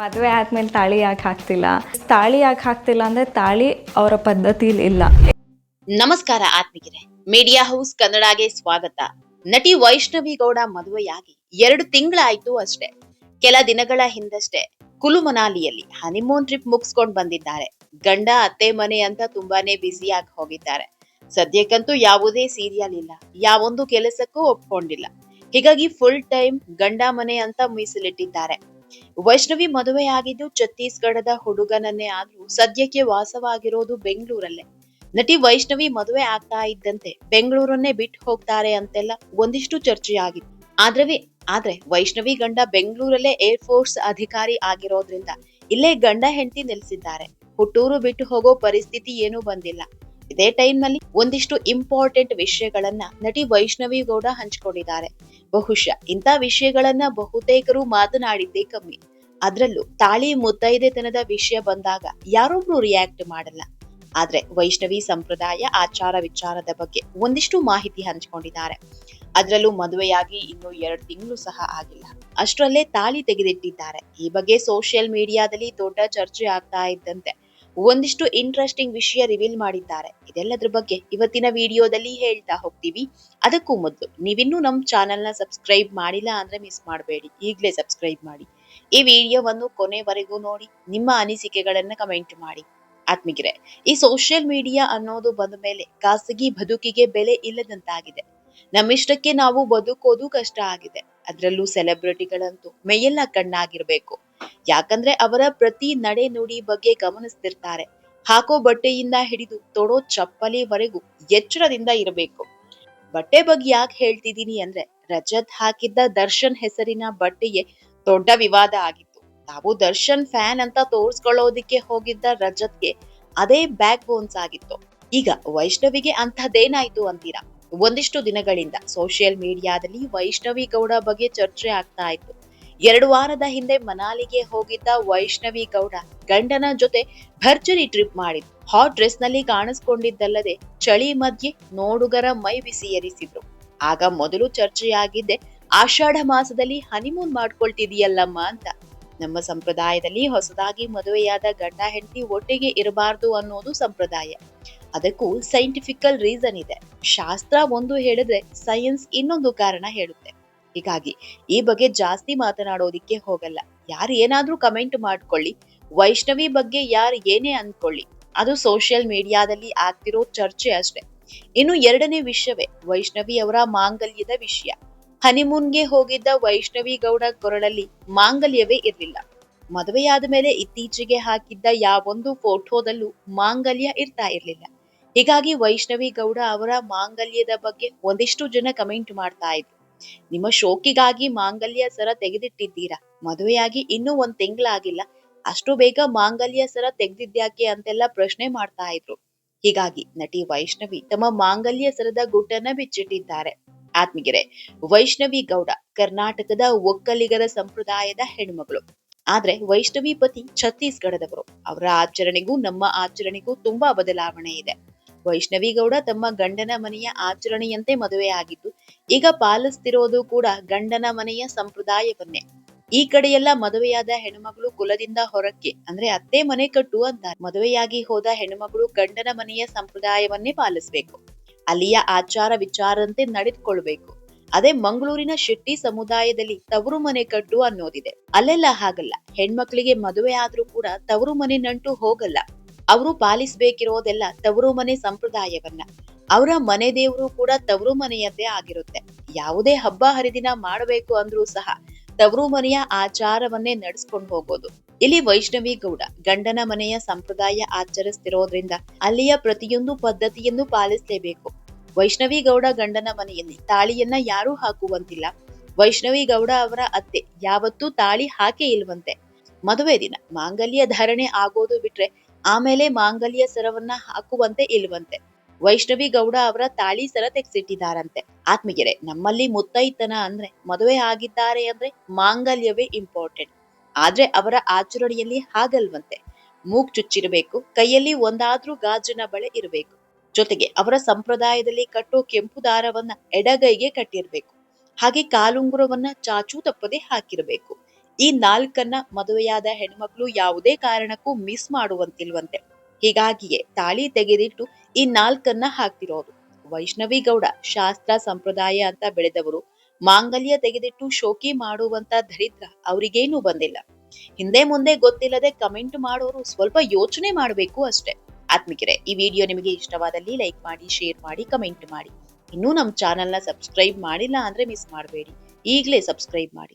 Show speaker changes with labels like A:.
A: ಮದುವೆ ಆದ್ಮೇಲೆ ತಾಳಿ ಯಾಕೆ ಹಾಕ್ತಿಲ್ಲ? ತಾಳಿ ಯಾಕೆ ಹಾಕ್ತಿಲ್ಲ ಅಂದ್ರೆ ತಾಳಿ ಅವರ ಪದ್ಧತಿಲಿ ಇಲ್ಲ.
B: ನಮಸ್ಕಾರ ಆತ್ಮಿಕರೇ ಮೀಡಿಯಾ ಹೌಸ್ ಕನ್ನಡಗೆ ಸ್ವಾಗತ. ನಟಿ ವೈಷ್ಣವಿ ಗೌಡ ಮದುವೆಯಾಗಿ ಎರಡು ತಿಂಗಳಾಯ್ತು ಅಷ್ಟೇ. ಕೆಲ ದಿನಗಳ ಹಿಂದಷ್ಟೇ ಕುಲು ಮನಾಲಿಯಲ್ಲಿ ಹನಿಮೂನ್ ಟ್ರಿಪ್ ಮುಗಿಸ್ಕೊಂಡ್ ಬಂದಿದ್ದಾರೆ. ಗಂಡ, ಅತ್ತೆ, ಮನೆ ಅಂತ ತುಂಬಾನೇ ಬ್ಯುಸಿಯಾಗಿ ಹೋಗಿದ್ದಾರೆ. ಸದ್ಯಕ್ಕಂತೂ ಯಾವುದೇ ಸೀರಿಯಲ್ ಇಲ್ಲ. ಯಾವೊಂದು ಕೆಲಸಕ್ಕೂ ಒಪ್ಕೊಂಡಿಲ್ಲ. ಹೀಗಾಗಿ ಫುಲ್ ಟೈಮ್ ಗಂಡ, ಮನೆ ಅಂತ ಮೀಸಲಿಟ್ಟಿದ್ದಾರೆ. ವೈಷ್ಣವಿ ಮದುವೆಯಾಗಿದ್ದು ಛತ್ತೀಸ್ಗಢದ ಹುಡುಗನನ್ನೇ ಆದ್ರೂ ಸದ್ಯಕ್ಕೆ ವಾಸವಾಗಿರೋದು ಬೆಂಗಳೂರಲ್ಲೇ. ನಟಿ ವೈಷ್ಣವಿ ಮದುವೆ ಆಗ್ತಾ ಇದ್ದಂತೆ ಬೆಂಗಳೂರನ್ನೇ ಬಿಟ್ಟು ಹೋಗ್ತಾರೆ ಅಂತೆಲ್ಲ ಒಂದಿಷ್ಟು ಚರ್ಚೆಯಾಗಿತ್ತು. ಆದ್ರೆ ಆದ್ರೆ ವೈಷ್ಣವಿ ಗಂಡ ಬೆಂಗಳೂರಲ್ಲೇ ಏರ್ ಫೋರ್ಸ್ ಅಧಿಕಾರಿ ಆಗಿರೋದ್ರಿಂದ ಇಲ್ಲೇ ಗಂಡ ಹೆಂಡತಿ ನೆಲೆಸಿದ್ದಾರೆ. ಹುಟ್ಟೂರು ಬಿಟ್ಟು ಹೋಗೋ ಪರಿಸ್ಥಿತಿ ಏನೂ ಬಂದಿಲ್ಲ. ಇದೇ ಟೈಮ್ನಲ್ಲಿ ಒಂದಿಷ್ಟು ಇಂಪಾರ್ಟೆಂಟ್ ವಿಷಯಗಳನ್ನ ನಟಿ ವೈಷ್ಣವಿ ಗೌಡ ಹಂಚಿಕೊಂಡಿದ್ದಾರೆ. ಬಹುಶಃ ಇಂಥ ವಿಷಯಗಳನ್ನ ಬಹುತೇಕರು ಮಾತನಾಡಿದ್ದೇ ಕಮ್ಮಿ. ಅದ್ರಲ್ಲೂ ತಾಳಿ ಮುದ್ದೈದೆತನದ ವಿಷಯ ಬಂದಾಗ ಯಾರೊಬ್ರು ರಿಯಾಕ್ಟ್ ಮಾಡಲ್ಲ. ಆದ್ರೆ ವೈಷ್ಣವಿ ಸಂಪ್ರದಾಯ ಆಚಾರ ವಿಚಾರದ ಬಗ್ಗೆ ಒಂದಿಷ್ಟು ಮಾಹಿತಿ ಹಂಚಿಕೊಂಡಿದ್ದಾರೆ. ಅದರಲ್ಲೂ ಮದುವೆಯಾಗಿ ಇನ್ನು ಎರಡು ತಿಂಗಳು ಸಹ ಆಗಿಲ್ಲ. ಅಷ್ಟರಲ್ಲೇ ತಾಳಿ ತೆಗೆದಿಟ್ಟಿದ್ದಾರೆ. ಈ ಬಗ್ಗೆ ಸೋಷಿಯಲ್ ಮೀಡಿಯಾದಲ್ಲಿ ದೊಡ್ಡ ಚರ್ಚೆ ಆಗ್ತಾ ಇದ್ದಂತೆ ಒಂದಿಷ್ಟು ಇಂಟ್ರೆಸ್ಟಿಂಗ್ ವಿಷಯ ರಿವೀಲ್ ಮಾಡಿದ್ದಾರೆ. ಇದೆಲ್ಲದ್ರ ಬಗ್ಗೆ ಇವತ್ತಿನ ವಿಡಿಯೋದಲ್ಲಿ ಹೇಳ್ತಾ ಹೋಗ್ತೀವಿ. ಅದಕ್ಕೂ ಮೊದಲು ನೀವಿನ್ನೂ ನಮ್ಮ ಚಾನೆಲ್ನ ಸಬ್ಸ್ಕ್ರೈಬ್ ಮಾಡಿಲ್ಲ ಅಂದ್ರೆ ಮಿಸ್ ಮಾಡಬೇಡಿ. ಈಗಲೇ ಸಬ್ಸ್ಕ್ರೈಬ್ ಮಾಡಿ. ಈ ವಿಡಿಯೋವನ್ನು ಕೊನೆವರೆಗೂ ನೋಡಿ, ನಿಮ್ಮ ಅನಿಸಿಕೆಗಳನ್ನ ಕಮೆಂಟ್ ಮಾಡಿ. ಆತ್ಮಿಗಿರೆ ಈ ಸೋಷಿಯಲ್ ಮೀಡಿಯಾ ಅನ್ನೋದು ಬಂದ ಮೇಲೆ ಖಾಸಗಿ ಬದುಕಿಗೆ ಬೆಲೆ ಇಲ್ಲದಂತಾಗಿದೆ. ನಮ್ಮಿಷ್ಟಕ್ಕೆ ನಾವು ಬದುಕೋದು ಕಷ್ಟ ಆಗಿದೆ. ಅದರಲ್ಲೂ ಸೆಲೆಬ್ರಿಟಿಗಳಂತೂ ಮೇಯೆಲ್ಲ ಕಣ್ಣಾಗಿರ್ಬೇಕು. ಯಾಕಂದ್ರೆ ಅವರ ಪ್ರತಿ ನಡೆ ನುಡಿ ಬಗ್ಗೆ ಗಮನಿಸ್ತಿರ್ತಾರೆ. ಹಾಕೋ ಬಟ್ಟೆಯಿಂದ ಹಿಡಿದು ತೊಡೋ ಚಪ್ಪಲಿವರೆಗೂ ಎಚ್ಚರದಿಂದ ಇರಬೇಕು. ಬಟ್ಟೆ ಬಗ್ಗೆ ಯಾಕೆ ಹೇಳ್ತಿದೀನಿ ಅಂದ್ರೆ, ರಜತ್ ಹಾಕಿದ್ದ ದರ್ಶನ್ ಹೆಸರಿನ ಬಟ್ಟೆಯೇ ದೊಡ್ಡ ವಿವಾದ ಆಗಿತ್ತು. ತಾವು ದರ್ಶನ್ ಫ್ಯಾನ್ ಅಂತ ತೋರ್ಸ್ಕೊಳ್ಳೋದಿಕ್ಕೆ ಹೋಗಿದ್ದ ರಜತ್ಗೆ ಅದೇ ಬ್ಯಾಕ್ ಬೋನ್ಸ್ ಆಗಿತ್ತು. ಈಗ ವೈಷ್ಣವಿಗೆ ಅಂಥದ್ದೇನಾಯ್ತು ಅಂತೀರಾ? ಒಂದಿಷ್ಟು ದಿನಗಳಿಂದ ಸೋಷಿಯಲ್ ಮೀಡಿಯಾದಲ್ಲಿ ವೈಷ್ಣವಿ ಗೌಡ ಬಗ್ಗೆ ಚರ್ಚೆ ಆಗ್ತಾ ಇತ್ತು. ಎರಡು ವಾರದ ಹಿಂದೆ ಮನಾಲಿಗೆ ಹೋಗಿದ್ದ ವೈಷ್ಣವಿ ಗೌಡ ಗಂಡನ ಜೊತೆ ಭರ್ಜರಿ ಟ್ರಿಪ್ ಮಾಡಿದ್ರು ಹಾಟ್ ಡ್ರೆಸ್ನಲ್ಲಿ ಕಾಣಿಸ್ಕೊಂಡಿದ್ದಲ್ಲದೆ ಚಳಿ ಮಧ್ಯೆ ನೋಡುಗರ ಮೈ ಬಿಸಿ ಎರಿಸಿದ್ರು. ಆಗ ಮೊದಲು ಚರ್ಚೆಯಾಗಿದ್ದೆ, ಆಷಾಢ ಮಾಸದಲ್ಲಿ ಹನಿಮೂನ್ ಮಾಡ್ಕೊಳ್ತಿದೀಯಲ್ಲಮ್ಮ ಅಂತ. ನಮ್ಮ ಸಂಪ್ರದಾಯದಲ್ಲಿ ಹೊಸದಾಗಿ ಮದುವೆಯಾದ ಗಂಡ ಹೆಂಡತಿ ಒಟ್ಟಿಗೆ ಇರಬಾರ್ದು ಅನ್ನೋದು ಸಂಪ್ರದಾಯ. ಅದಕ್ಕೂ ಸೈಂಟಿಫಿಕಲ್ ರೀಸನ್ ಇದೆ. ಶಾಸ್ತ್ರ ಒಂದು ಹೇಳಿದ್ರೆ ಸೈನ್ಸ್ ಇನ್ನೊಂದು ಕಾರಣ ಹೇಳುತ್ತೆ. ಹೀಗಾಗಿ ಈ ಬಗ್ಗೆ ಜಾಸ್ತಿ ಮಾತನಾಡೋದಿಕ್ಕೆ ಹೋಗಲ್ಲ. ಯಾರು ಏನಾದ್ರೂ ಕಮೆಂಟ್ ಮಾಡ್ಕೊಳ್ಳಿ. ವೈಷ್ಣವಿ ಬಗ್ಗೆ ಯಾರು ಏನೇ ಅಂದ್ಕೊಳ್ಳಿ. ಅದು ಸೋಷಿಯಲ್ ಮೀಡಿಯಾದಲ್ಲಿ ಆಗ್ತಿರೋ ಚರ್ಚೆ ಅಷ್ಟೇ. ಇನ್ನು ಎರಡನೇ ವಿಷಯವೇ ವೈಷ್ಣವಿ ಅವರ ಮಾಂಗಲ್ಯದ ವಿಷಯ. ಹನಿಮೂನ್ಗೆ ಹೋಗಿದ್ದ ವೈಷ್ಣವಿ ಗೌಡ ಕೊರಳಲ್ಲಿ ಮಾಂಗಲ್ಯವೇ ಇರಲಿಲ್ಲ. ಮದುವೆಯಾದ ಮೇಲೆ ಇತ್ತೀಚೆಗೆ ಹಾಕಿದ್ದ ಯಾವೊಂದು ಫೋಟೋದಲ್ಲೂ ಮಾಂಗಲ್ಯ ಇರ್ತಾ ಇರಲಿಲ್ಲ. ಹೀಗಾಗಿ ವೈಷ್ಣವಿ ಗೌಡ ಅವರ ಮಾಂಗಲ್ಯದ ಬಗ್ಗೆ ಒಂದಿಷ್ಟು ಜನ ಕಮೆಂಟ್ ಮಾಡ್ತಾ ಇದ್ರು. ನಿಮ್ಮ ಶೋಕಿಗಾಗಿ ಮಾಂಗಲ್ಯ ಸರ ತೆಗೆದಿಟ್ಟಿದ್ದೀರಾ? ಮದುವೆಯಾಗಿ ಇನ್ನೂ ಒಂದ್ ತಿಂಗಳಾಗಿಲ್ಲ. ಅಷ್ಟು ಬೇಗ ಮಾಂಗಲ್ಯ ಸರ ತೆಗೆದಿದ್ಯಾಕೆ ಅಂತೆಲ್ಲ ಪ್ರಶ್ನೆ ಮಾಡ್ತಾ ಇದ್ರು. ಹೀಗಾಗಿ ನಟಿ ವೈಷ್ಣವಿ ತಮ್ಮ ಮಾಂಗಲ್ಯ ಸರದ ಗುಟ್ಟನ್ನ ಬಿಚ್ಚಿಟ್ಟಿದ್ದಾರೆ. ಆತ್ಮಗಿರೆ ವೈಷ್ಣವಿ ಗೌಡ ಕರ್ನಾಟಕದ ಒಕ್ಕಲಿಗರ ಸಂಪ್ರದಾಯದ ಹೆಣ್ಮಗಳು ಆದ್ರೆ ವೈಷ್ಣವಿ ಪತಿ ಛತ್ತೀಸ್ಗಢದವರು. ಅವರ ಆಚರಣೆಗೂ ನಮ್ಮ ಆಚರಣೆಗೂ ತುಂಬಾ ಬದಲಾವಣೆ ಇದೆ. ವೈಷ್ಣವಿ ಗೌಡ ತಮ್ಮ ಗಂಡನ ಮನೆಯ ಆಚರಣೆಯಂತೆ ಮದುವೆಯಾಗಿದ್ದು ಈಗ ಪಾಲಿಸ್ತಿರೋದು ಕೂಡ ಗಂಡನ ಮನೆಯ ಸಂಪ್ರದಾಯವನ್ನೇ. ಈ ಕಡೆಯೆಲ್ಲ ಮದುವೆಯಾದ ಹೆಣ್ಮಗಳು ಕುಲದಿಂದ ಹೊರಕ್ಕೆ, ಅಂದ್ರೆ ಅತ್ತೆ ಮನೆ ಕಟ್ಟು ಅಂತಾರೆ. ಮದುವೆಯಾಗಿ ಹೋದ ಹೆಣ್ಮಗಳು ಗಂಡನ ಮನೆಯ ಸಂಪ್ರದಾಯವನ್ನೇ ಪಾಲಿಸ್ಬೇಕು. ಅಲ್ಲಿಯ ಆಚಾರ ವಿಚಾರಂತೆ ನಡೆದುಕೊಳ್ಬೇಕು. ಅದೇ ಮಂಗಳೂರಿನ ಶೆಟ್ಟಿ ಸಮುದಾಯದಲ್ಲಿ ತವರು ಮನೆ ಕಟ್ಟು ಅನ್ನೋದಿದೆ. ಅಲ್ಲೆಲ್ಲ ಹಾಗಲ್ಲ. ಹೆಣ್ಮಕ್ಳಿಗೆ ಮದುವೆ ಆದ್ರೂ ಕೂಡ ತವರು ಮನೆ ನಂಟು ಹೋಗಲ್ಲ. ಅವರು ಪಾಲಿಸಬೇಕಿರೋದೆಲ್ಲ ತವರು ಮನೆ ಸಂಪ್ರದಾಯವನ್ನ. ಅವರ ಮನೆ ದೇವರು ಕೂಡ ತವರು ಮನೆಯದ್ದೇ ಆಗಿರುತ್ತೆ. ಯಾವುದೇ ಹಬ್ಬ ಹರಿದಿನ ಮಾಡಬೇಕು ಅಂದ್ರೂ ಸಹ ತವರು ಮನೆಯ ಆಚಾರವನ್ನೇ ನಡೆಸ್ಕೊಂಡು ಹೋಗೋದು. ಇಲ್ಲಿ ವೈಷ್ಣವಿ ಗೌಡ ಗಂಡನ ಮನೆಯ ಸಂಪ್ರದಾಯ ಆಚರಿಸ್ತಿರೋದ್ರಿಂದ ಅಲ್ಲಿಯ ಪ್ರತಿಯೊಂದು ಪದ್ಧತಿಯನ್ನು ಪಾಲಿಸಲೇಬೇಕು. ವೈಷ್ಣವಿ ಗೌಡ ಗಂಡನ ಮನೆಯಲ್ಲಿ ತಾಳಿಯನ್ನ ಯಾರೂ ಹಾಕುವಂತಿಲ್ಲ. ವೈಷ್ಣವಿ ಗೌಡ ಅವರ ಅತ್ತೆ ಯಾವತ್ತೂ ತಾಳಿ ಹಾಕೇ ಇಲ್ವಂತೆ. ಮದುವೆ ದಿನ ಮಾಂಗಲ್ಯ ಧಾರಣೆ ಆಗೋದು ಬಿಟ್ರೆ ಆಮೇಲೆ ಮಾಂಗಲ್ಯ ಸರವನ್ನ ಹಾಕುವಂತೆ ಇಲ್ವಂತೆ ವೈಷ್ಣವಿ ಗೌಡ ಅವರ ತಾಳಿ ಸರ ತೆಗೆಸಿಟ್ಟಿದಾರಂತೆ ಆತ್ಮಗೆರೆ ನಮ್ಮಲ್ಲಿ ಮುತ್ತೈತನ ಅಂದ್ರೆ, ಮದುವೆ ಆಗಿದ್ದಾರೆ ಅಂದ್ರೆ ಮಾಂಗಲ್ಯವೇ ಇಂಪಾರ್ಟೆಂಟ್ ಆದ್ರೆ ಅವರ ಆಚರಣೆಯಲ್ಲಿ ಹಾಗಲ್ವಂತೆ. ಮೂಗ್ ಚುಚ್ಚಿರಬೇಕು, ಕೈಯಲ್ಲಿ ಒಂದಾದ್ರೂ ಗಾಜಿನ ಬಳೆ ಇರಬೇಕು. ಜೊತೆಗೆ ಅವರ ಸಂಪ್ರದಾಯದಲ್ಲಿ ಕಟ್ಟೋ ಕೆಂಪು ದಾರವನ್ನ ಎಡಗೈಗೆ ಕಟ್ಟಿರ್ಬೇಕು. ಹಾಗೆ ಕಾಲುಂಗುರವನ್ನ ಚಾಚೂ ತಪ್ಪದೆ ಹಾಕಿರಬೇಕು. ಈ ನಾಲ್ಕನ್ನ ಮದುವೆಯಾದ ಹೆಣ್ಮಕ್ಳು ಯಾವುದೇ ಕಾರಣಕ್ಕೂ ಮಿಸ್ ಮಾಡುವಂತಿಲ್ವಂತೆ. ಹೀಗಾಗಿಯೇ ತಾಳಿ ತೆಗೆದಿಟ್ಟು ಈ ನಾಲ್ಕನ್ನ ಹಾಕ್ತಿರೋದು. ವೈಷ್ಣವಿ ಗೌಡ ಶಾಸ್ತ್ರ ಸಂಪ್ರದಾಯ ಅಂತ ಬೆಳೆದವರು ಮಾಂಗಲ್ಯ ತೆಗೆದಿಟ್ಟು ಶೋಕಿ ಮಾಡುವಂತ ದರಿದ್ರ ಅವರಿಗೇನು ಬಂದಿಲ್ಲ. ಹಿಂದೆ ಮುಂದೆ ಗೊತ್ತಿಲ್ಲದೆ ಕಮೆಂಟ್ ಮಾಡೋರು ಸ್ವಲ್ಪ ಯೋಚನೆ ಮಾಡಬೇಕು ಅಷ್ಟೇ. ಆತ್ಮಿಕರೆ, ಈ ವಿಡಿಯೋ ನಿಮಗೆ ಇಷ್ಟವಾದಲ್ಲಿ ಲೈಕ್ ಮಾಡಿ, ಶೇರ್ ಮಾಡಿ, ಕಮೆಂಟ್ ಮಾಡಿ. ಇನ್ನೂ ನಮ್ಮ ಚಾನೆಲ್ನ ಸಬ್ಸ್ಕ್ರೈಬ್ ಮಾಡಿಲ್ಲ ಅಂದ್ರೆ ಮಿಸ್ ಮಾಡಬೇಡಿ. ಈಗಲೇ ಸಬ್ಸ್ಕ್ರೈಬ್ ಮಾಡಿ.